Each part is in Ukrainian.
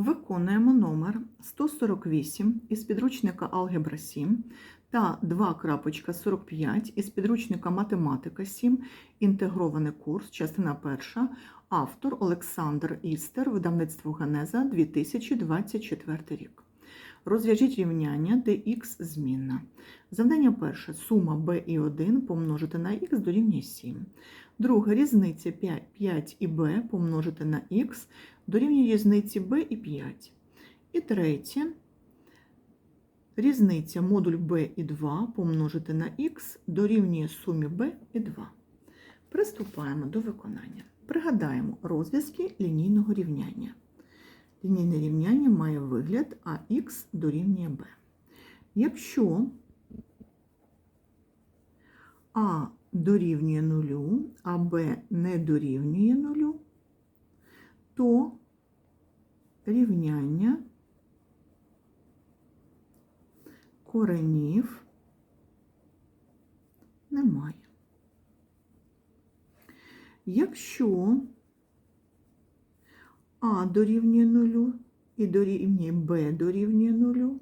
Виконуємо номер 148 із підручника Алгебра 7 та 2.45 із підручника Математика 7, інтегрований курс, частина 1, автор Олександр Істер, видавництво Генеза 2024 рік. Розв'яжіть рівняння dx змінна. Завдання перше. Сума b і 1 помножити на х дорівнює 7. Друге. Різниця 5, 5 і b помножити на х дорівнює різниці b і 5. І третє. Різниця модуль b і 2 помножити на х дорівнює сумі b і 2. Приступаємо до виконання. Пригадаємо розв'язки лінійного рівняння. Лінійне рівняння має вигляд АХ дорівнює b. Якщо А дорівнює нулю, а Б не дорівнює нулю, то рівняння коренів немає. Якщо А дорівнює нулю і дорівнює Б дорівнює нулю,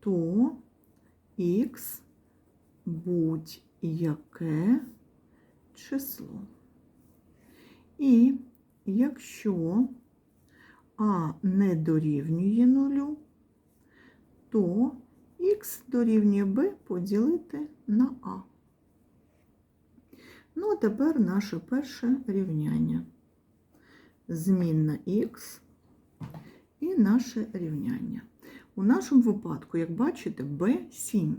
то Х будь-яке число. І якщо А не дорівнює нулю, то х дорівнює b поділити на А. Ну, а тепер наше перше рівняння. Змінна х і наше рівняння. У нашому випадку, як бачите, b 7.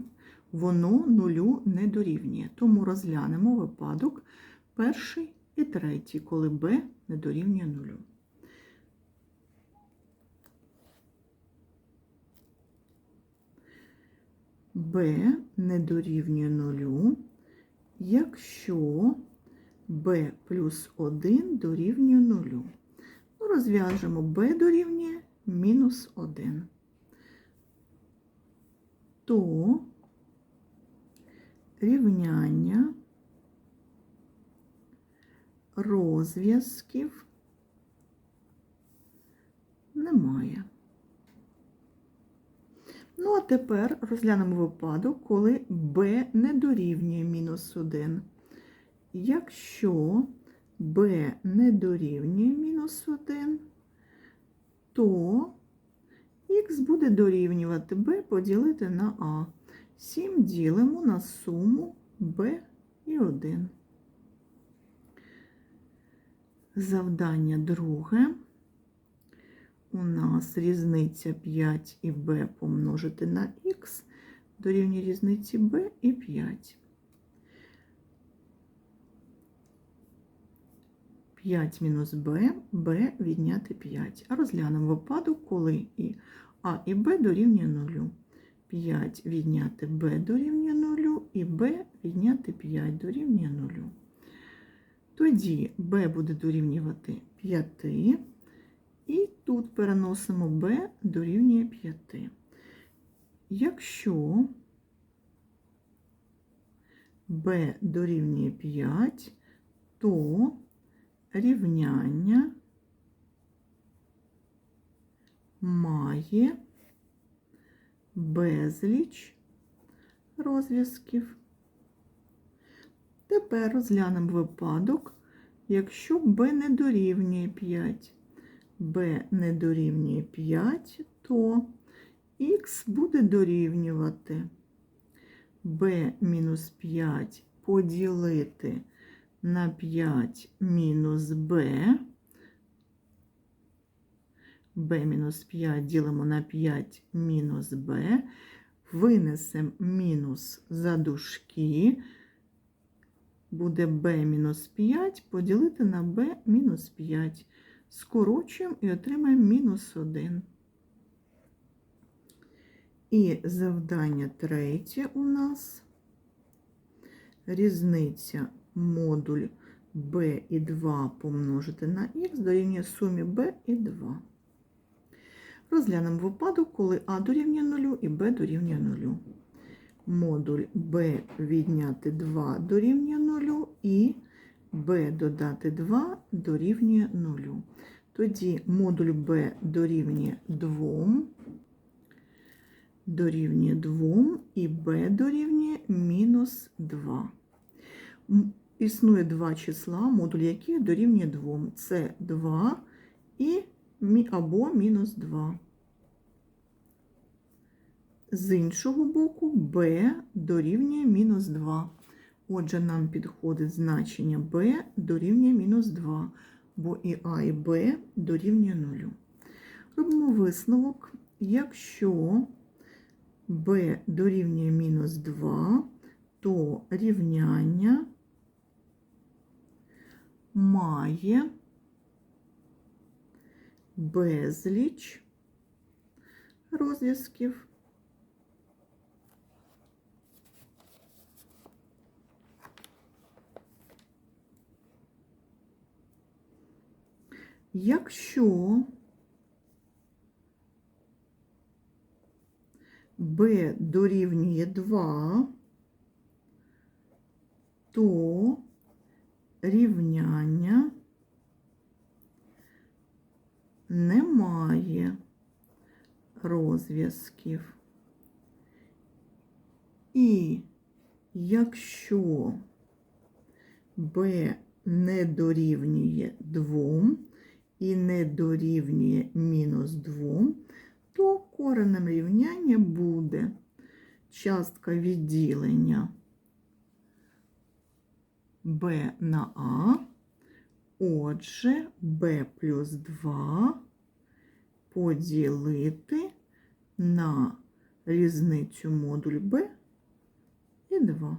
Воно нулю не дорівнює. Тому розглянемо випадок перший і третій, коли b не дорівнює нулю. b не дорівнює нулю, якщо b плюс 1 дорівнює нулю. Ну, розв'яжемо b дорівнює мінус 1. То рівняння розв'язків немає. Ну, а тепер розглянемо випадок, коли b не дорівнює мінус 1. Якщо b не дорівнює мінус 1, то х буде дорівнювати b поділити на а. 7 ділимо на суму b і 1. Завдання друге. У нас різниця 5 і b помножити на х дорівнює різниці b і 5. 5 мінус b, b відняти 5. А розглянемо випадок, коли і а і b дорівнює 0. 5 відняти b дорівнює 0 і b відняти 5 дорівнює 0. Тоді b буде дорівнювати 5. І тут переносимо b дорівнює 5. Якщо b дорівнює 5, то рівняння має безліч розв'язків. Тепер розглянемо випадок, якщо b не дорівнює 5 b не дорівнює 5, то х буде дорівнювати b мінус 5 поділити на 5 мінус b. b мінус 5 ділимо на 5 мінус b. Винесемо мінус за дужки. Буде b мінус 5 поділити на b мінус 5 скорочуємо і отримаємо мінус 1. І завдання третє у нас різниця модуль b і 2 помножити на х дорівнює сумі b і 2. Розглянемо випадок, коли а дорівнює 0 і b дорівнює 0. Модуль b відняти 2 дорівнює 0 і b додати 2 дорівнює 0. Тоді модуль Б дорівнює 2, дорівнює 2 і Б дорівнює мінус 2. Існує два числа, модуль яких дорівнює 2. Це 2 і або мінус 2. З іншого боку, b дорівнює мінус 2. Отже, нам підходить значення b дорівнює мінус 2, бо і а, і b дорівнює 0. Робимо висновок, якщо b дорівнює мінус 2, то рівняння має безліч розв'язків. Якщо b дорівнює 2, то рівняння немає розв'язків. І якщо b не дорівнює 2 і не дорівнює мінус 2, то коренем рівняння буде частка відділення b на a, отже, b плюс 2 поділити на різницю модуль b і 2.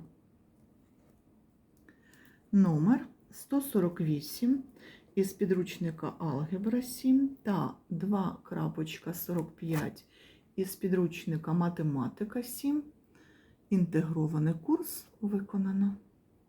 Номер 148 із підручника Алгебра 7 та 2.45 із підручника Математика 7. Інтегрований курс виконано.